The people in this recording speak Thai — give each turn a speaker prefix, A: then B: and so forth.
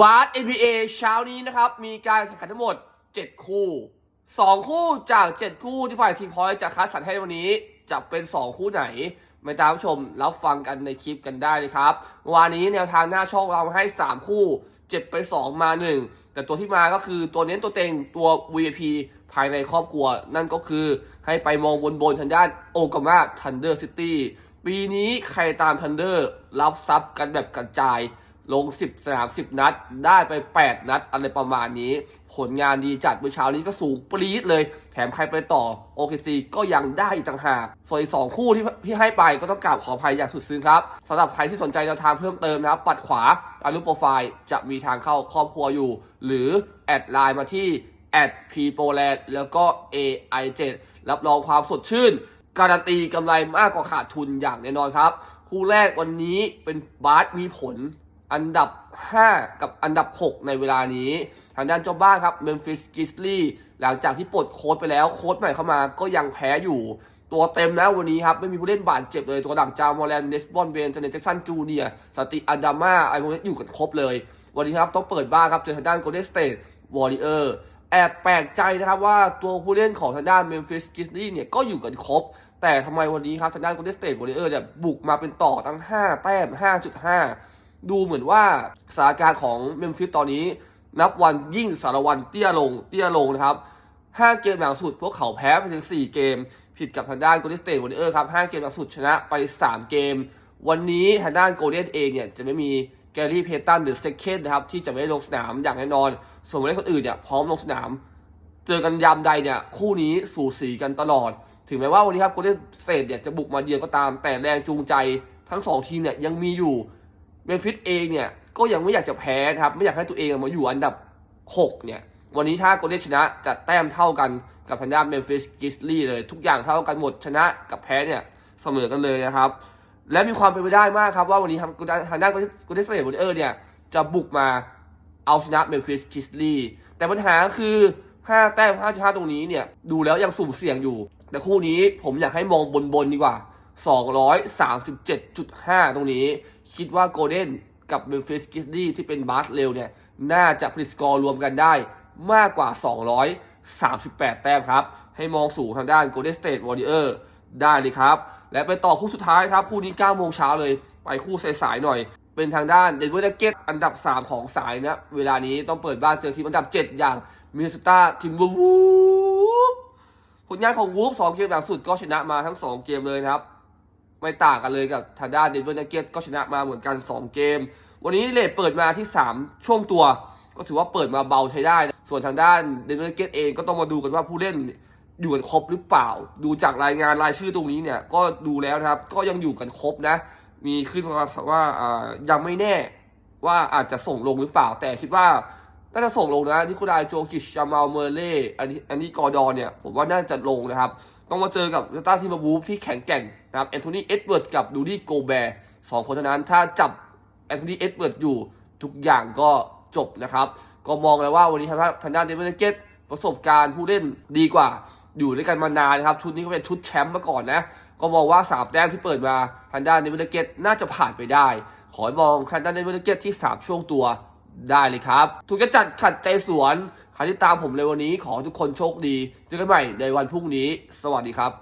A: บาส NBA เช้านี้นะครับ มีการแข่งขันทั้งหมด 7 คู่ 2 คู่จาก 7 คู่ที่ฝ่ายทีมพอยจะคัดสรรให้วันนี้จะเป็น 2 คู่ไหนมาตามชมรับฟังกันในคลิปกันได้เลยครับวานนี้แนวทางหน้าช่องเราให้ 3 คู่ เจ็บไป 2 มา 1 แต่ตัวที่มาก็คือตัวเน้นตัวเต็งตัว VIP ภายในครอบครัว นั่นก็คือให้ไปมองบนบนทางด้านโอกามาทันเดอร์ซิตี้ปีนี้ใครตามทันเดอร์รับซับกันแบบกระจาย ลง 10 สนาม 10 นัด ได้ไป 8 นัด อะไรประมาณนี้ ผลงานดีจัดเมื่อเช้านี้ก็สูงปรี๊ดเลย แถมใครไปต่อ OKC ก็ยังได้อีกต่างหาก ส่วนอีกสองคู่ที่ที่ให้ไปก็ต้องกราบขออภัยอย่างสุดซึ้งครับสำหรับใครที่สนใจแนวทางเพิ่มเติมนะครับ ปัดขวาอารูปโปรไฟล์จะมีทางเข้าครอบครัวอยู่ หรือ แอดไลน์มาที่แอดพีโปแลนแล้วก็ AI7 รับรองความสดชื่น การันตีกำไรมากกว่าขาดทุนอย่างแน่นอนครับ คู่แรกวันนี้เป็นบาสมีผล อันดับ 5 กับอันดับ 6 ในเวลานี้ ทางด้านเจ้าบ้านครับเมมฟิสกิสลี่หลังจากที่ปลดโค้ดไปแล้วโค้ดใหม่เข้ามาก็ยังแพ้อยู่ ตัวเต็มนะวันนี้ครับ ไม่มีผู้เล่นบาดเจ็บเลย ตัวดังจามอแลนเนสบอนเบนเจเนเจสันจูเนียสติอาดามาไอพวกนี้อยู่กันครบเลย วันนี้ครับต้องเปิดบ้านครับเจอทางด้านโกลเด้นสเตทวอริเออร์แอบแปลกใจนะครับว่าตัวผู้เล่นของทางด้านเมมฟิสกิสลี่เนี่ยก็อยู่กันครบแต่ทำไมวันนี้ครับทางด้านโกลเด้นสเตทวอริเออร์เนี่ยบุกมาเป็นต่อตั้ง 5 แต้ม 5.5 ดูเหมือนว่าสถานการณ์ของเมมฟิสตอนนี้ นับวันยิ่งสารวันเตี้ยลงเตี้ยลงนะครับ 5 เกมหลังสุดพวกเขาแพ้ไปถึง 4 เกม ผิดกับทางด้านโกลเด้นสเตทวอริเออร์ครับ 5 เกมหลังสุดชนะไป 3 เกม วันนี้ทางด้านโกลเด้นเองเนี่ยจะไม่มีแกรี่เพตันหรือเซคเคนนะครับที่จะไม่ได้ลงสนามอย่างแน่นอน ส่วนผู้เล่นคนอื่นเนี่ยพร้อมลงสนาม เจอกันยามใดเนี่ยคู่นี้สูสีกันตลอด ถึงแม้ว่าวันนี้ครับโกลเด้นสเตทเนี่ยจะบุกมาเยือนก็ตามแต่แรงจูงใจทั้งสองทีมเนี่ยยังมีอยู่ เมมฟิสเองเนี่ยก็ยังไม่อยากจะแพ้นะครับ ไม่อยากให้ตัวเองมาอยู่อันดับ 6 เนี่ย วันนี้ถ้าโกลเด้นชนะจะแต้มเท่ากันกับทางด้านเมมฟิสกิสลี่เลย ทุกอย่างเท่ากันหมดชนะกับแพ้เนี่ยเสมอกันเลยนะครับ และมีความเป็นไปได้มากครับว่าวันนี้ทางทางด้านโกลเด้นสเตทวอริเออร์เนี่ยจะบุกมาเอาชนะเมมฟิสกิสลี่แต่ปัญหาคือ 5 แต้ม5ชาตรงนี้เนี่ยดูแล้วยังสุ่มเสี่ยงอยู่ แต่คู่นี้ผมอยากให้มองบนๆดีกว่า 237.5 ตรงนี้ คิดว่าโกลเด้นกับเมมฟิสกิสลี่ที่เป็นบาสเร็วเนี่ย น่าจะผลิตสกอร์รวมกันได้มากกว่า 238 แต้มครับ ให้มองสู่ทางด้าน Golden State Warrior ได้เลยครับ และไปต่อคู่สุดท้ายครับ คู่นี้9โมงเช้าเลย ไปคู่สายๆหน่อย เป็นทางด้านเดนเวอร์นักเก็ตอันดับ 3 ของสายนะ เวลานี้ต้องเปิดบ้านเจอทีมอันดับ 7 อย่างมินสตาทีมวูฟผลงานของวูฟ2เกมหลังสุดก็ชนะมาทั้ง 2 เกมเลยนะครับ ไม่ต่างกันเลยกับทางด้านเดนเวอร์นักเก็ตก็ชนะมาเหมือนกัน 2 เกม วันนี้เลทเปิดมาที่ 3 ช่วงตัว ก็ถือว่าเปิดมาเบาใช้ได้นะส่วนทางด้านเดนเวอร์เกตเองก็ต้องมาดูกันว่าผู้เล่นอยู่กันครบหรือเปล่า ดูจากรายงานรายชื่อตรงนี้เนี่ยก็ดูแล้วนะครับ ก็ยังอยู่กันครบนะ มีขึ้นมาว่าอ่ายังไม่แน่ว่าอาจจะส่งลงหรือเปล่า แต่คิดว่าน่าจะส่งลงนะนิโคลายโจกิชจามาลเมอร์เล่อันนี้อันนี้กอร์ดอนเนี่ยผมว่าน่าจะลงนะครับ ต้องมาเจอกับสตาทีมบูฟที่แข็งแกร่งนะครับแอนโทนีเอ็ดเวิร์ดกับดูดี้โกแบร์สองคนเท่านั้นถ้าจับแอนโทนีเอ็ดเวิร์ดอยู่ทุกอย่างก็จบนะครับ ก็มองแล้วว่าวันนี้ทางด้านทางด้านเดวิดเกตประสบการณ์ผู้เล่นดีกว่าอยู่ด้วยกันมานานนะครับ ชุดนี้ก็เป็นชุดแชมป์มาก่อนนะ ก็มองว่าสามแต้มที่เปิดมาทางด้านเดวิดเกตน่าจะผ่านไปได้ ขอให้มองทางด้านเดวิดเกตที่3ช่วงตัว ได้เลยครับถูกจะจัดขัดใจสวนใครที่ตามผมเลยวันนี้ขอทุกคนโชคดี เจอกันใหม่ในวันพรุ่งนี้ สวัสดีครับ